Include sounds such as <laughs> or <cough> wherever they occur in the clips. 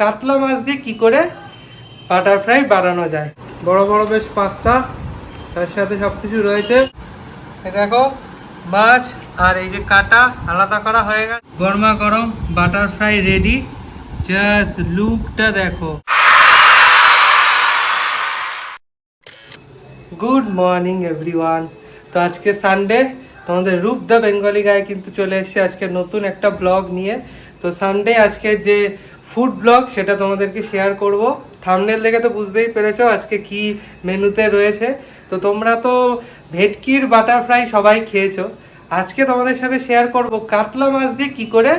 কাতলা মাছ দিয়ে কি করে বাটার ফ্রাই বানানো যায়? বড় বড় বেশ পাস্তা তার সাথে সব কিছু রয়েছে দেখো, মাছ আর এই যে কাটা আলাদা করা হয়ে গেছে। গরমা গরম বাটার ফ্রাই রেডি জাস্ট লুকটা দেখো। গুড মর্নিং এভরিওয়ান তো আজকে সানডে তোমাদের রূপ দ্য বেঙ্গলি গায়ে কিন্তু চলে এসেছে। আজকে নতুন একটা ব্লগ নিয়ে। তো সানডে আজকে যে ফুড ব্লগ সেটা তোমাদেরকে শেয়ার করব। থামনেল দেখে তো বুঝতেই পেরেছ আজকে কি মেনুতে রয়েছে। তো তোমরা তো ভেটকির বাটার ফ্রাই সবাই খেয়েছো। আজকে তোমাদের সাথে শেয়ার করব কাতলা মাছ দিয়ে কি করে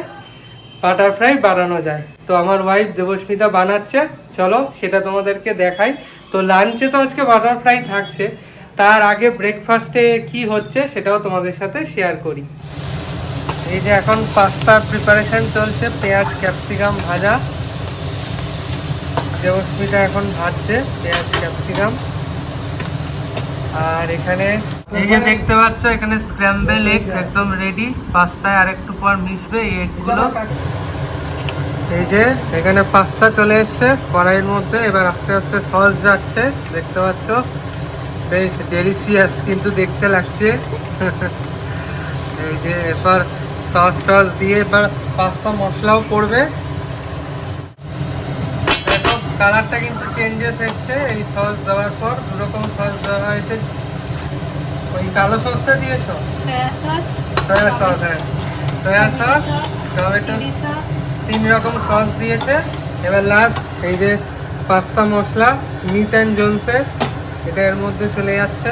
বাটার ফ্রাই বানানো যায়। তো আমার ওয়াইফ দেবস্মিতা বানাচ্ছে। চলো সেটা তোমাদেরকে দেখাই। তো লাঞ্চে তো আজকে বাটার ফ্রাই থাকছে। তার আগে ব্রেকফাস্টে কি হচ্ছে সেটাও তোমাদের সাথে শেয়ার করি। এই যে এখন পাস্তার প্রিপারেশন চলছে পেঁয়াজ ক্যাপসিকাম ভাজা। দেবস্মিতা এখন ভাজছে পেঁয়াজ ক্যাপসিকাম আর এখানে এই যে দেখতে পাচ্ছ এখানে স্ক্র্যাম্বেল এগ একদম রেডি পাস্তায় আরেকটু পর মিশবে এই এগগুলো এই যে এখানে পাস্তা চলে এসছে কড়াইয়ের মধ্যে। এবার আস্তে আস্তে সস যাচ্ছে দেখতে পাচ্ছ? বেশ ডেলিশিয়াস কিন্তু দেখতে লাগছে। <laughs> এই যে এরপর সস টস দিয়ে এবার পাস্তা মশলাও পড়বে দেখো কালারটা কিন্তু চেঞ্জেস এসছে এই সস দেওয়ার পর দু রকম সস দেওয়া হয়েছে। ওই কালো সসটা দিয়েছ? সয়া সস সয়া সস হ্যাঁ। সয়া সস টমেটো সস তিন রকম সস দিয়েছে। এবার লাস্ট এই যে পাস্তা মশলা স্মিথ অ্যান্ড জোনসের এটা এর মধ্যে চলে যাচ্ছে।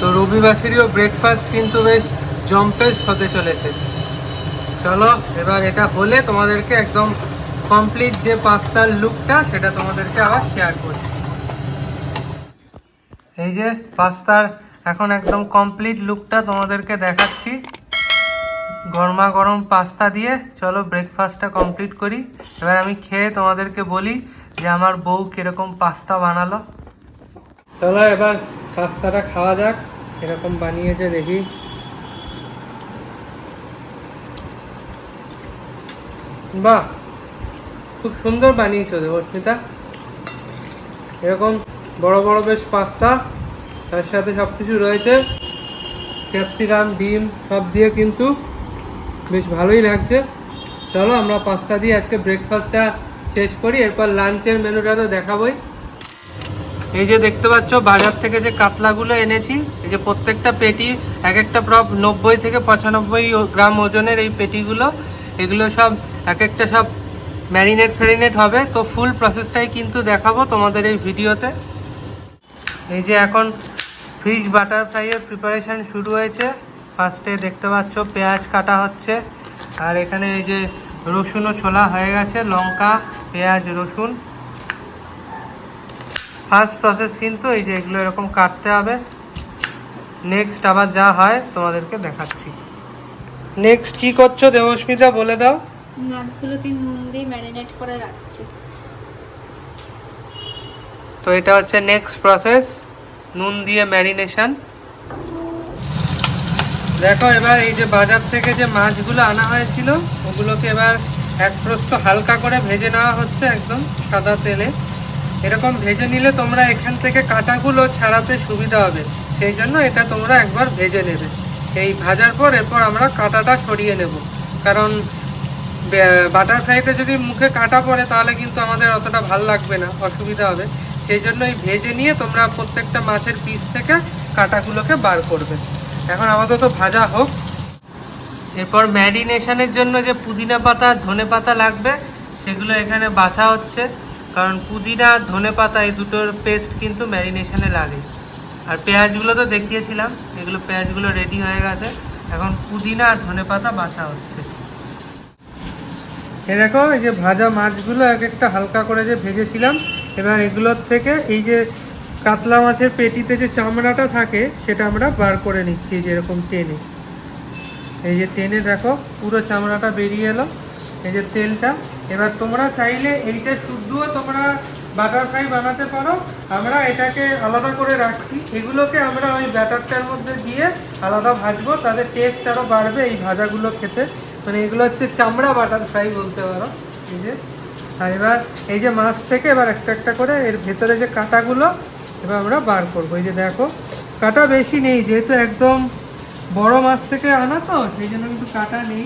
তো রবিবাসীরও ব্রেকফাস্ট কিন্তু বেশ জম্পেস হতে চলেছে। চলো, এবার এটা হলে তোমাদেরকে একদম কমপ্লিট যে পাস্তার লুকটা সেটা তোমাদেরকে আবার শেয়ার করছি। এই যে পাস্তার এখন একদম কমপ্লিট লুকটা তোমাদেরকে দেখাচ্ছি। গরমা গরম পাস্তা দিয়ে। চলো ব্রেকফাস্টটা কমপ্লিট করি। এবার আমি খেয়ে তোমাদেরকে বলি যে আমার বউ কীরকম পাস্তা বানালো। চলো, এবার পাস্তাটা খাওয়া যাক, এরকম বানিয়েছে দেখি। বাহ, খুব সুন্দর বানিয়েছো দেবস্মিতা এরকম বড় বড় বেশ পাস্তা, তার সাথে সব কিছু রয়েছে। ক্যাপসিকাম, ডিম, সব দিয়ে কিন্তু বেশ ভালোই লাগছে। চলো আমরা পাস্তা দিয়ে আজকে ব্রেকফাস্টটা শেষ করি, এরপর লাঞ্চের মেনুটা তো দেখাবোই। এই যে দেখতে পাচ্ছ, বাজার থেকে যে কাতলাগুলো এনেছি, এই যে প্রত্যেকটা পেটি, এক একটা প্রপ নব্বই থেকে পঁচানব্বই গ্রাম ওজনের এই পেটিগুলো। এগুলো সব, এক একটা সব ম্যারিনেট ফ্যারিনেট হবে। তো ফুল প্রসেসটাই কিন্তু দেখাবো তোমাদের এই ভিডিওতে। এই যে এখন ফিশ বাটার ফ্রাইয়ের প্রিপারেশন শুরু হয়েছে। ফার্স্টে দেখতে পাচ্ছ, পেঁয়াজ কাটা হচ্ছে। আর এখানে এই যে রসুনও ছোলা হয়ে গেছে, লঙ্কা, পেঁয়াজ, রসুন। ফার্স্ট প্রসেস কিন্তু এই যে এগুলো এরকম কাটতে হবে। নেক্সট আবার যা হয় তোমাদেরকে দেখাচ্ছি। নেক্সট কি করছ দেবস্মিতা বলে দাও। মাছগুলোকে নুন দিয়ে ম্যারিনেট করে রাখছি। তো এটা হচ্ছে নেক্সট প্রসেস নুন দিয়ে ম্যারিনেশন দেখো এবার এই যে বাজার থেকে যে মাছগুলো আনা হয়েছিল ওগুলোকে এবার এক প্রস্ত হালকা করে ভেজে নেওয়া হচ্ছে একদম সাদা তেলে। এরকম ভেজে নিলে তোমরা এখান থেকে কাঁটাগুলো ছাড়াতে সুবিধা হবে। সেই জন্য এটা তোমরা একবার ভেজে নেবে। এই ভাজার পর এরপর আমরা কাঁটাটা সরিয়ে নেব। কারণ বাটার ফ্রাইতে যদি মুখে কাঁটা পড়ে তাহলে কিন্তু আমাদের অতটা ভালো লাগবে না, অসুবিধা হবে। সেই জন্য এই ভেজে নিয়ে তোমরা প্রত্যেকটা মাছের পিস থেকে কাঁটাগুলোকে বার করবে। এখন আপাতত ভাজা হোক। এরপর ম্যারিনেশনের জন্য যে পুদিনা পাতা, ধনে পাতা লাগবে, সেগুলো এখানে বাছা হচ্ছে। কারণ পুদিনা ধনে পাতা এই দুটোর পেস্ট কিন্তু ম্যারিনেশনে লাগে। আর পেঁয়াজগুলো তো দেখিয়েছিলাম, এগুলো পেঁয়াজগুলো রেডি হয়ে গেছে। এখন পুদিনা আর ধনে পাতা বাছা হচ্ছে। এ দেখো, এই যে ভাজা মাছগুলো এক একটা হালকা করে যে ভেজেছিলাম, এবার এগুলোর থেকে এই যে কাতলা মাছের পেটিতে যে চামড়াটা থাকে, সেটা আমরা বার করে নিচ্ছি এই যে এরকম টেনে। এই যে টেনে দেখো, পুরো চামড়াটা বেরিয়ে এলো। এই যে তেলটা এবার তোমরা চাইলে এইটা শুদ্ধও তোমরা বাটার ফ্রাই বানাতে পারো। আমরা এটাকে আলাদা করে রাখছি। এগুলোকে আমরা ওই ব্যাটারটার মধ্যে দিয়ে আলাদা ভাজবো। তাদের টেস্ট আরও বাড়বে এই ভাজাগুলো খেতে। মানে এগুলো হচ্ছে চামড়া বাটার ফ্রাই বলতে পারো। এই যে। আর এবার এই যে মাছ থেকে এবার একটা একটা করে এর ভেতরে যে কাঁটাগুলো, এবার আমরা বার করব। এই যে দেখো, কাঁটা বেশি নেই, যেহেতু একদম বড় মাছ থেকে আনা তো, সেই জন্য কিন্তু কাঁটা নেই।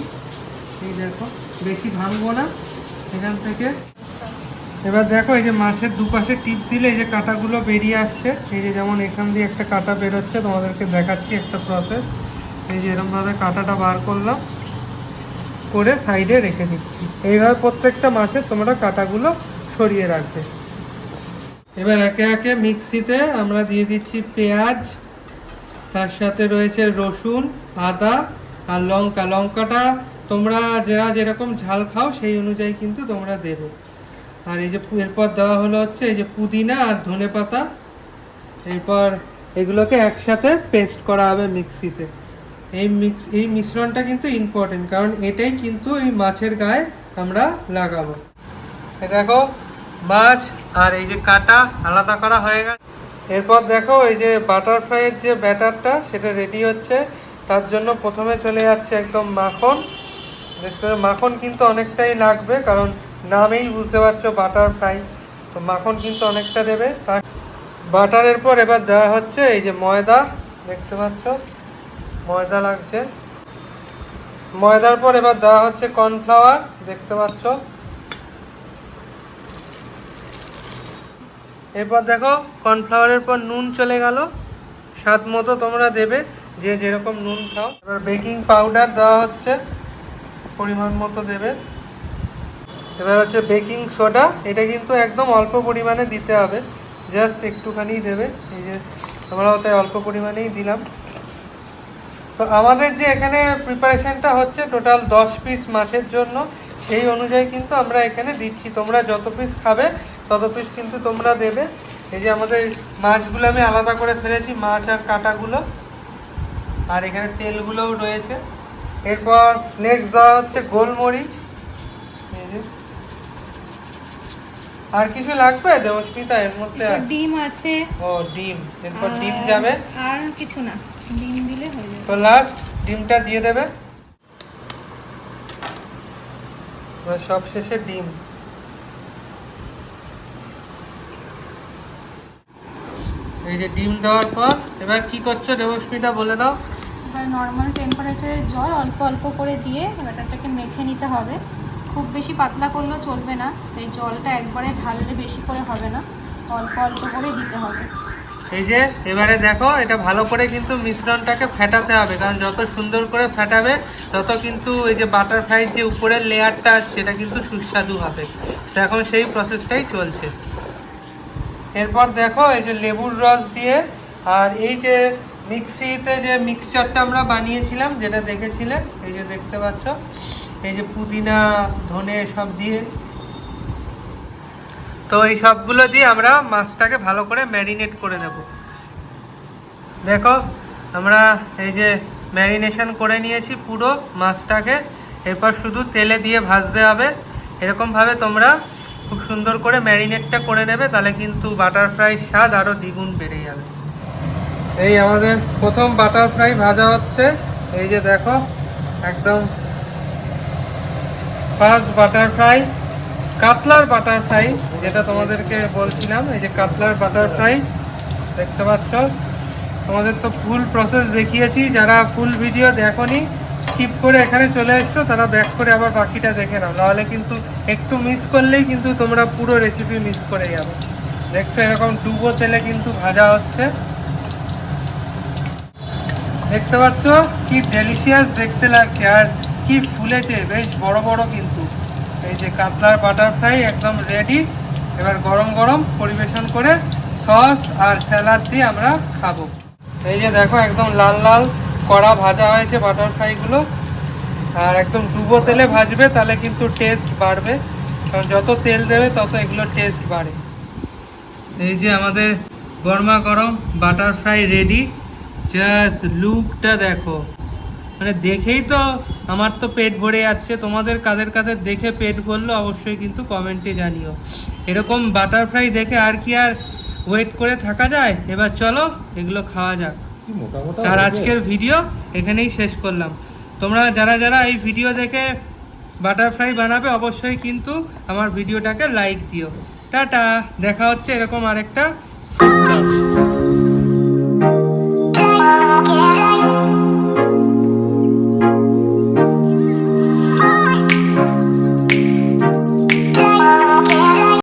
এই দেখো, বেশি ভাঙবো না। এখান থেকে। এবার দেখো, এই যে মাছের দুপাশে টিপ দিলে এই যে কাঁটাগুলো বেরিয়ে আসছে। এই যে যেমন এখান দিয়ে একটা কাঁটা বেরোচ্ছে, তোমাদেরকে দেখাচ্ছি একটা প্রসেস এই যে এরমভাবে কাঁটাটা বার করলাম, করে সাইডে রেখে দিচ্ছি। এইভাবে প্রত্যেকটা মাছে তোমরা কাঁটাগুলো সরিয়ে রাখবে। এবার একে একে মিক্সিতে আমরা দিয়ে দিচ্ছি পেঁয়াজ, তার সাথে রয়েছে রসুন, আদা আর লঙ্কা। লঙ্কাটা তোমরা যারা যেরকম ঝাল খাও, সেই অনুযায়ী কিন্তু তোমরা দেবে। আর এই যে এরপর দেওয়া হলো হচ্ছে এই যে পুদিনা আর ধনে পাতা। এরপর এগুলোকে একসাথে পেস্ট করা হবে মিক্সিতে। এই মিক্স এই মিশ্রণটা কিন্তু ইম্পর্টেন্ট কারণ এটাই কিন্তু এই মাছের গায়ে আমরা লাগাবো। দেখো, মাছ আর এই যে কাটা আলাদা করা হয়ে গেছে। এরপর দেখো, এই যে বাটারফ্লাইয়ের যে ব্যাটারটা, সেটা রেডি হচ্ছে। তার জন্য প্রথমে চলে যাচ্ছে একদম মাখন। পাচ্ছ, মাখন কিন্তু অনেকটাই লাগবে কারণ নামেই বুঝতে পারছ বাটার ফ্রাই। তো মাখন কিন্তু অনেকটা দেবে। তার বাটারের পর এবার দেওয়া হচ্ছে এই যে ময়দা দেখতে পাচ্ছ? ময়দা লাগছে। ময়দার পর এবার দেওয়া হচ্ছে কর্নফ্লাওয়ার দেখতে পাচ্ছ? এরপর দেখো কর্নফ্লাওয়ারের পর নুন চলে গেল। স্বাদ মতো তোমরা দেবে যে যেরকম নুন খাও। এবার বেকিং পাউডার দেওয়া হচ্ছে। পরিমাণ মতো দেবে। এবার হচ্ছে বেকিং সোডা এটা কিন্তু একদম অল্প পরিমাণে দিতে হবে। জাস্ট একটুখানি দেবে। এই যে আমরা ওটাই অল্প পরিমাণেই দিলাম। তো আমাদের যে এখানে প্রিপারেশনটা হচ্ছে টোটাল দশ পিস মাছের জন্য, সেই অনুযায়ী কিন্তু আমরা এখানে দিচ্ছি। তোমরা যত পিস খাবে, তত পিস কিন্তু তোমরা দেবে। এই যে আমাদের মাছগুলো আমি আলাদা করে ফেলেছি, মাছ আর কাঁটাগুলো। আর এখানে তেলগুলোও রয়েছে। এরপর নেক্সট দেওয়া হচ্ছে গোলমরিচ। আর কিছু লাগবে? দেবস্মিতা এর মধ্যে ডিম আছে। ও ডিম। এরপর ডিম যাবে। আর কিছু না। ডিম দিলে হয়ে যাবে। তো লাস্ট ডিমটা দিয়ে দেবে। সব শেষে ডিম। এই যে ডিম দেওয়ার পর এবার কি করছ দেবস্মিতা বলে দাও। এবার নর্মাল টেম্পারেচারের জল অল্প অল্প করে দিয়ে ব্যাটারটাকে মেখে নিতে হবে। খুব বেশি পাতলা করলেও চলবে না এই জলটা একবারে ঢাললে বেশি করে হবে না, অল্প অল্প করে দিতে হবে। এই যে, এবারে দেখো, এটা ভালো করে কিন্তু মিশ্রণটাকে ফেটাতে হবে, কারণ যত সুন্দর করে ফেটাবে, তত কিন্তু এই যে বাটারফ্লাইয়ের যে উপরের লেয়ারটা আছে, সেটা কিন্তু সুস্বাদু হবে। তো এখন সেই প্রসেসটাই চলছে। এরপর দেখো, এই যে লেবুর রস দিয়ে, আর এই যে মিক্সিতে যে মিক্সচারটা আমরা বানিয়েছিলাম, যেটা দেখেছিলে, এই যে দেখতে পাচ্ছ, এই যে পুদিনা, ধনে সব দিয়ে। তো এই সবগুলো দিয়ে আমরা মাছটাকে ভালো করে ম্যারিনেট করে নেব। দেখো, আমরা এই যে ম্যারিনেশন করে নিয়েছি পুরো মাছটাকে। এরপর শুধু তেলে দিয়ে ভাজতে হবে। এরকমভাবে তোমরা খুব সুন্দর করে ম্যারিনেটটা করে নেবে, তাহলে কিন্তু বাটার ফ্রাই স্বাদ আরও দ্বিগুণ বেড়ে যাবে। এই আমাদের প্রথম বাটার ফ্রাই ভাজা হচ্ছে। এই যে দেখো, একদম ফার্স্ট বাটার ফ্রাই কাতলার বাটার ফ্রাই যেটা তোমাদেরকে বলছিলাম, এই যে কাতলার বাটার ফ্রাই দেখতে পাচ্ছ? তোমাদের তো ফুল প্রসেস দেখিয়েছি, যারা ফুল ভিডিও দেখোনি স্কিপ করে এখানে চলে এসছো, তারা ব্যাক করে আবার বাকিটা দেখে নাও। নাহলে কিন্তু একটু মিস করলেই কিন্তু তোমরা পুরো রেসিপি মিস করে যাবে। দেখছ, এরকম ডুবো তেলে কিন্তু ভাজা হচ্ছে। দেখতে পাচ্ছ? কি ডেলিশিয়াস দেখতে লাগছে। আর কি ফুলেছে, বেশ বড় বড় কিন্তু। এই যে কাতলার বাটারফ্লাই একদম রেডি এবার গরম গরম পরিবেশন করে সস আর স্যালাড দিয়ে আমরা খাব। এই যে দেখো, একদম লাল লাল কড়া ভাজা হয়েছে বাটারফ্লাইগুলো আর একদম ডুবো তেলে ভাজবে, তাহলে কিন্তু টেস্ট বাড়বে। কারণ যত তেল দেবে, তত এগুলো টেস্ট বাড়ে। এই যে আমাদের গরমা গরম বাটার ফ্রাই রেডি জাস্ট লুকটা দেখো। মানে দেখেই তো আমার তো পেট ভরে যাচ্ছে। তোমাদের কাদের কাদের দেখে পেট ভরলো অবশ্যই কিন্তু কমেন্টে জানিও। এরকম বাটারফ্লাই দেখে আর কি আর ওয়েট করে থাকা যায়? এবার চলো এগুলো খাওয়া যাক। আর আজকের ভিডিও এখানেই শেষ করলাম। তোমরা যারা যারা এই ভিডিও দেখে বাটারফ্লাই বানাবে অবশ্যই কিন্তু আমার ভিডিওটাকে লাইক দিও। টাটা দেখা হচ্ছে এরকম আরেকটা।